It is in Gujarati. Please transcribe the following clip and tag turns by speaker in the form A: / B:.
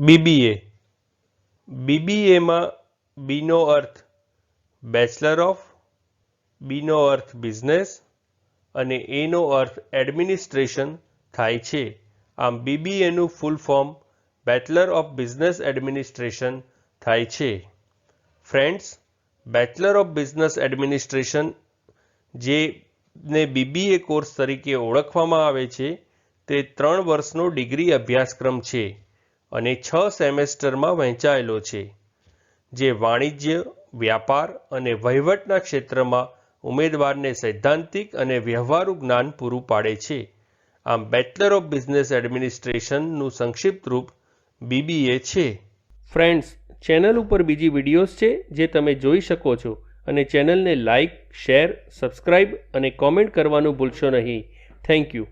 A: BBA બીબીએમાં Bino earth bachelor of Bino earth business અને એનો અર્થ એડમિનિસ્ટ્રેશન થાય છે. આમ બીબીએનું full form bachelor of business administration થાય છે. Friends bachelor of business administration જે ને બીબીએ કોર્સ તરીકે ઓળખવામાં આવે છે, તે ત્રણ વર્ષનો ડિગ્રી અભ્યાસક્રમ છે. અને છ સેમેસ્ટરમાં વહેંચાયેલો છે, જે વાણિજ્ય, વ્યાપાર અને વહીવટના ક્ષેત્રમાં ઉમેદવારને સૈદ્ધાંતિક અને વ્યવહારુ જ્ઞાન પૂરું પાડે છે. આમ બેચલર ઓફ બિઝનેસ એડમિનિસ્ટ્રેશનનું સંક્ષિપ્ત રૂપ બીબીએ છે. ફ્રેન્ડ્સ ચેનલ ઉપર બીજી વિડીયોઝ છે, જે તમે જોઈ શકો છો. અને ચેનલને લાઇક શેર સબસ્ક્રાઇબ અને કોમેન્ટ કરવાનું ભૂલશો નહીં. Thank you